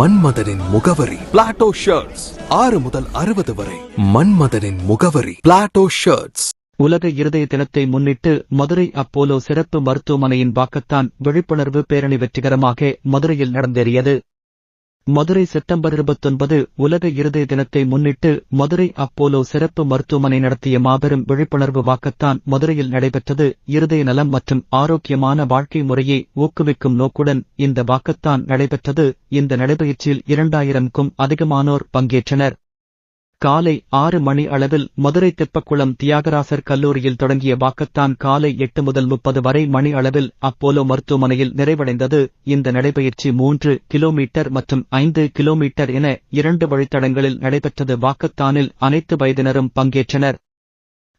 மன்மதனின் முகவரி. Plato shirts ஆறு முதல் அறுபது வரை. மன்மதனின் முகவரி. பிளாட்டோ ஷர்ட்ஸ் உலக இருதய தினத்தை முன்னிட்டு மதுரை அப்போலோ சிறப்பு மருத்துவமனையின் வாக்கத்தான் விழிப்புணர்வு பேரணி வெற்றிகரமாக மதுரையில் நடந்தேறியது. மதுரை செப்டம்பர் இருபத்தொன்பது உலக இருதய தினத்தை முன்னிட்டு மதுரை அப்போலோ சிறப்பு மருத்துவமனை நடத்திய மாபெரும் விழிப்புணர்வு வாக்கத்தான் மதுரையில் நடைபெற்றது. இருதய நலம் மற்றும் ஆரோக்கியமான வாழ்க்கை முறையை ஊக்குவிக்கும் நோக்குடன் இந்த வாக்கத்தான் நடைபெற்றது. இந்த நடைபயிற்சியில் இரண்டாயிரம்க்கும் அதிகமானோர் பங்கேற்றனர். காலை ஆறு மணி அளவில் மதுரை தெப்பக்குளம் தியாகராசர் கல்லூரியில் தொடங்கிய வாக்கத்தான் காலை எட்டு முதல் முப்பது வரை மணி அளவில் அப்போலோ மருத்துவமனையில் நிறைவடைந்தது. இந்த நடைபயிற்சி மூன்று கிலோமீட்டர் மற்றும் ஐந்து கிலோமீட்டர் என இரண்டு வழித்தடங்களில் நடைபெற்றது. வாக்கத்தானில் அனைத்து வயதினரும் பங்கேற்றனர்.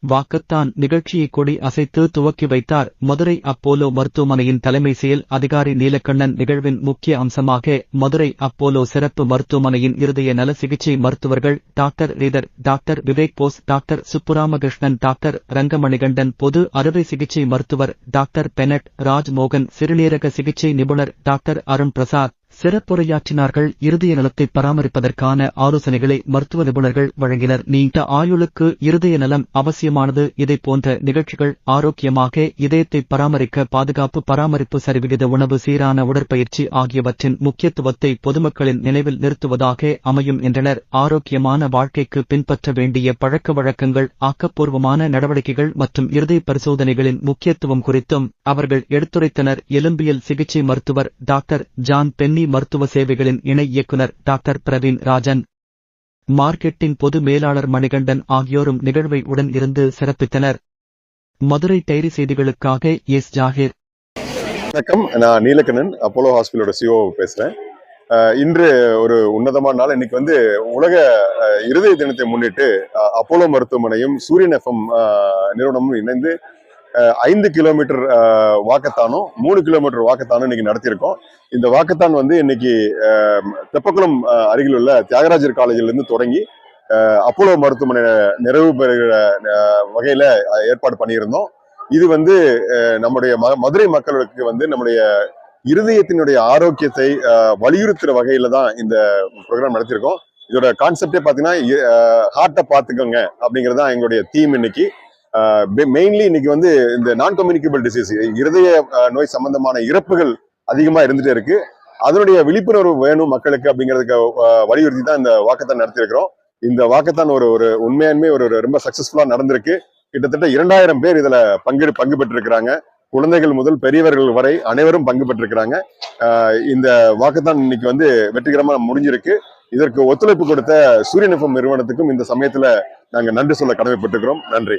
வாக்கத்தான் நிகழ்ச்சியை கொடி அசைத்து துவக்கி வைத்தார். மதுரை அப்போலோ மருத்துவமனையின் தலைமை செயல் அதிகாரி நீலக்கண்ணன் நிகழ்வின் முக்கிய அம்சமாக மதுரை அப்போலோ சிறப்பு மருத்துவமனையின் இருதய நல சிகிச்சை மருத்துவர்கள் doctor ரீதர் doctor Vivek Bose doctor Subburamakrishnan doctor Rangamanikandan பொது அறுவை சிகிச்சை மருத்துவர் டாக்டர் பெனட் ராஜ்மோகன் சிறுநீரக சிகிச்சை நிபுணர் டாக்டர் அருண் பிரசாத் சிறப்புரையாற்றினார்கள். இருதய நலத்தை பராமரிப்பதற்கான ஆலோசனைகளை மருத்துவ நிபுணர்கள் வழங்கினர். நீண்ட ஆயுளுக்கு இருதய நலம் அவசியமானது. இதை போன்ற நிகழ்ச்சிகள் ஆரோக்கியமாக இதயத்தை பராமரிக்க பாதுகாப்பு பராமரிப்பு சரிவிகித உணவு சீரான உடற்பயிற்சி ஆகியவற்றின் முக்கியத்துவத்தை பொதுமக்களின் நினைவில் நிறுத்துவதாக அமையும் என்றனர். ஆரோக்கியமான வாழ்க்கைக்கு பின்பற்ற வேண்டிய பழக்க வழக்கங்கள் ஆக்கப்பூர்வமான நடவடிக்கைகள் மற்றும் இருதய பரிசோதனைகளின் முக்கியத்துவம் குறித்தும் அவர்கள் எடுத்துரைத்தனர். எலும்பியல் சிகிச்சை மருத்துவர் டாக்டர் ஜான் பென்னி மருத்துவ சேவைகளின் இணை இயக்குனர் டாக்டர் பிரவீன் ராஜன். மார்க்கெட்டிங் பொது மேலாளர் மணிகண்டன் ஆகியோரும் நிகழ்வை உடன் இருந்து சிறப்பித்தனர். மதுரை டைரி செய்திகளுக்காக எஸ் ஜாகிர். வணக்கம். நான் நீலகண்ணன் அப்போலோ ஹாஸ்பிட்டலோட சிஓ பேசுறேன். இன்று ஒரு உன்னதமான நாள். இன்னைக்கு வந்து உலக இருதய தினத்தை முன்னிட்டு அப்போலோ மருத்துவமனையும் சூரியன் எஃப்எம் நிறுவனமும் இணைந்து ஐந்து கிலோமீட்டர் வாக்கத்தானும் மூணு கிலோமீட்டர் வாக்கத்தானும் இன்னைக்கு நடத்தியிருக்கோம். இந்த வாக்கத்தான் வந்து இன்னைக்கு தெப்பக்குளம் அருகில் உள்ள தியாகராஜர் காலேஜிலிருந்து தொடங்கி அப்போலோ மருத்துவமனை நிறைவு பெறுகிற வகையில் வகையில ஏற்பாடு பண்ணியிருந்தோம். இது வந்து நம்முடைய ம- மதுரை மக்களுக்கு வந்து நம்முடைய இருதயத்தினுடைய ஆரோக்கியத்தை வலியுறுத்துற வகையில தான் இந்த ப்ரோக்ராம் நடத்தியிருக்கோம். இதோட கான்செப்டே பார்த்தீங்கன்னா ஹார்ட்டை பார்த்துக்கோங்க அப்படிங்கிறது தான் எங்களுடைய தீம் இன்னைக்கு. மெயின்லி இன்னைக்கு வந்து இந்த நான் கம்யூனிகபிள் டிசீஸ் இருதய நோய் சம்பந்தமான இறப்புகள் அதிகமாக இருந்துட்டே இருக்கு. அதனுடைய விழிப்புணர்வு வேணும் மக்களுக்கு அப்படிங்கிறதுக்கு வலியுறுத்தி தான் இந்த வாக்கத்தான் நடத்தியிருக்கிறோம். இந்த வாக்கத்தான் ஒரு ஒரு உண்மையான்மே ஒரு ஒரு ரொம்ப சக்சஸ்ஃபுல்லாக நடந்திருக்கு. கிட்டத்தட்ட இரண்டாயிரம் பேர் இதில் பங்கு பங்கு பெற்றிருக்கிறாங்க. குழந்தைகள் முதல் பெரியவர்கள் வரை அனைவரும் பங்கு பெற்றிருக்கிறாங்க. இந்த வாக்குத்தான் இன்னைக்கு வந்து வெற்றிகரமாக முடிஞ்சிருக்கு. இதற்கு ஒத்துழைப்பு கொடுத்த சூரியன் எஃப்எம் நிறுவனத்துக்கும் இந்த சமயத்தில் நாங்கள் நன்றி சொல்ல கடமைப்பட்டிருக்கிறோம். நன்றி.